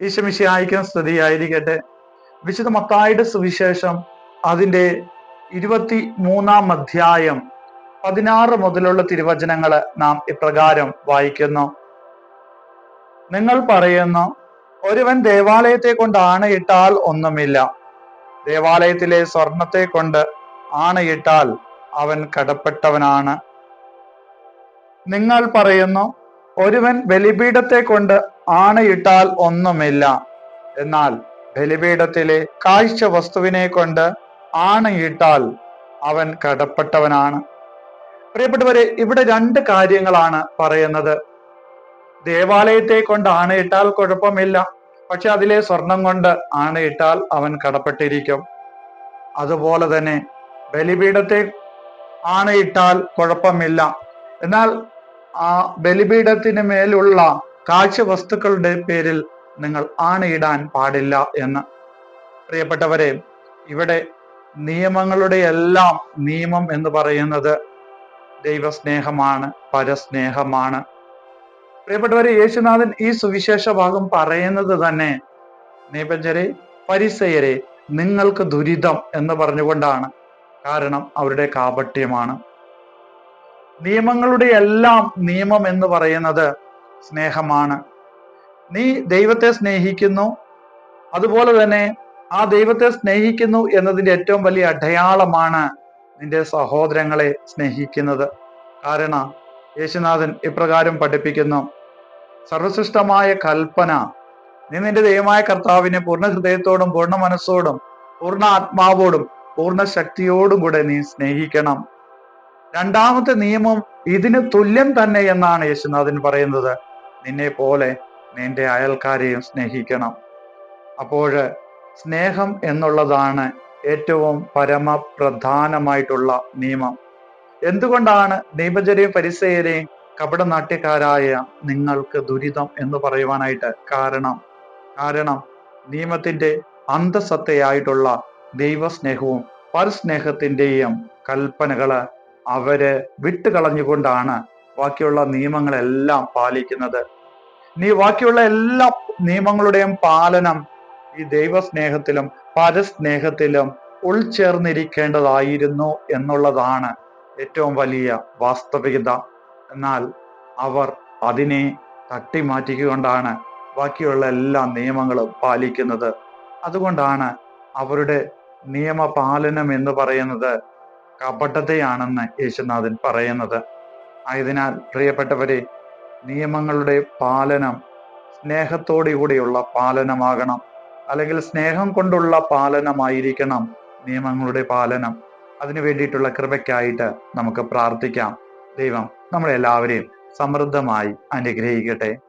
ഈശമിശിയായിക്കും സ്തുതിയായിരിക്കട്ടെ. വിശുദ്ധ മത്തായുടെ സുവിശേഷം അതിന്റെ ഇരുപത്തി മൂന്നാം അധ്യായം പതിനാറ് മുതലുള്ള തിരുവചനങ്ങൾ നാം ഇപ്രകാരം വായിക്കുന്നു. നിങ്ങൾ പറയുന്നു ഒരുവൻ ദേവാലയത്തെ കൊണ്ട് ആണയിട്ടാൽ ഒന്നുമില്ല. ദേവാലയത്തിലെ സ്വർണത്തെ കൊണ്ട് ആണയിട്ടാൽ അവൻ കടപ്പെട്ടവനാണ്. നിങ്ങൾ പറയുന്നു ഒരുവൻ ബലിപീഠത്തെ കൊണ്ട് ആണയിട്ടാൽ ഒന്നുമില്ല. എന്നാൽ ബലിപീഠത്തിലെ കാഴ്ച വസ്തുവിനെ കൊണ്ട് ആണയിട്ടാൽ അവൻ കടപ്പെട്ടവനാണ്. പ്രിയപ്പെട്ടവരെ ഇവിടെ രണ്ട് കാര്യങ്ങളാണ് പറയുന്നത്. ദേവാലയത്തെ കൊണ്ട് ആണയിട്ടാൽ കുഴപ്പമില്ല. പക്ഷെ അതിലെ സ്വർണം കൊണ്ട് ആണയിട്ടാൽ അവൻ കടപ്പെട്ടിരിക്കും. അതുപോലെ തന്നെ ബലിപീഠത്തെ ആണയിട്ടാൽ കുഴപ്പമില്ല. എന്നാൽ ആ ബലിപീഠത്തിന് മേലുള്ള കാഴ്ച വസ്തുക്കളുടെ പേരിൽ നിങ്ങൾ ആണയിടാൻ പാടില്ല എന്ന്. പ്രിയപ്പെട്ടവരെ ഇവിടെ നിയമങ്ങളുടെ എല്ലാം നിയമം എന്ന് പറയുന്നത് ദൈവസ്നേഹമാണ് പരസ്നേഹമാണ്. പ്രിയപ്പെട്ടവരെ യേശുനാഥൻ ഈ സുവിശേഷ ഭാഗം പറയുന്നത് തന്നെ നീപഞ്ചരെ പരിസയരെ നിങ്ങൾക്ക് ദുരിതം എന്ന് പറഞ്ഞുകൊണ്ടാണ്. കാരണം അവരുടെ കാപട്യമാണ്. നിയമങ്ങളുടെ എല്ലാം നിയമം എന്ന് പറയുന്നത് സ്നേഹമാണ്. നീ ദൈവത്തെ സ്നേഹിക്കുന്നു. അതുപോലെ തന്നെ ആ ദൈവത്തെ സ്നേഹിക്കുന്നു എന്നതിന്റെ ഏറ്റവും വലിയ അടയാളമാണ് നിന്റെ സഹോദരങ്ങളെ സ്നേഹിക്കുന്നത്. കാരണം യേശുനാഥൻ ഇപ്രകാരം പഠിപ്പിക്കുന്നു. സർവസൃഷ്ടമായ കൽപ്പന. നീ നിന്റെ ദൈവമായ കർത്താവിനെ പൂർണ ഹൃദയത്തോടും പൂർണ മനസ്സോടും പൂർണ ആത്മാവോടും പൂർണ ശക്തിയോടും കൂടെ നീ സ്നേഹിക്കണം. രണ്ടാമത്തെ നിയമം ഇതിന് തുല്യം തന്നെ എന്നാണ് യേശുനാഥൻ പറയുന്നത്. നിന്നെ പോലെ നിന്റെ അയൽക്കാരെയും സ്നേഹിക്കണം. അപ്പോൾ സ്നേഹം എന്നുള്ളതാണ് ഏറ്റവും പരമപ്രധാനമായിട്ടുള്ള നിയമം. എന്തുകൊണ്ടാണ് നിയമജരെയും പരിസയരെയും കപടനാട്യക്കാരായ നിങ്ങൾക്ക് ദുരിതം എന്ന് പറയുവാനായിട്ട് കാരണം? കാരണം നിയമത്തിന്റെ അന്തസത്തയായിട്ടുള്ള ദൈവസ്നേഹവും പരസ്നേഹത്തിന്റെയും കൽപ്പനകൾ അവർ വിട്ടുകളഞ്ഞുകൊണ്ടാണ് ബാക്കിയുള്ള നിയമങ്ങളെല്ലാം പാലിക്കുന്നത്. നീ ബാക്കിയുള്ള എല്ലാ നിയമങ്ങളുടെയും പാലനം ഈ ദൈവസ്നേഹത്തിലും പരസ്നേഹത്തിലും ഉൾച്ചേർന്നിരിക്കേണ്ടതായിരുന്നു എന്നുള്ളതാണ് ഏറ്റവും വലിയ വാസ്തവികത. എന്നാൽ അവർ അതിനെ തട്ടിമാറ്റിക്കൊണ്ടാണ് ബാക്കിയുള്ള എല്ലാ നിയമങ്ങളും പാലിക്കുന്നത്. അതുകൊണ്ടാണ് അവരുടെ നിയമപാലനം എന്ന് പറയുന്നത് കപടതയാണെന്ന് യേശുനാഥൻ പറയുന്നത്. ആയതിനാൽ പ്രിയപ്പെട്ടവരെ നിയമങ്ങളുടെ പാലനം സ്നേഹത്തോടുകൂടിയുള്ള പാലനമാകണം. അല്ലെങ്കിൽ സ്നേഹം കൊണ്ടുള്ള പാലനമായിരിക്കണം നിയമങ്ങളുടെ പാലനം. അതിനു വേണ്ടിയിട്ടുള്ള കൃപയ്ക്കായിട്ട് നമുക്ക് പ്രാർത്ഥിക്കാം. ദൈവം നമ്മളെല്ലാവരെയും സമൃദ്ധമായി അനുഗ്രഹിക്കട്ടെ.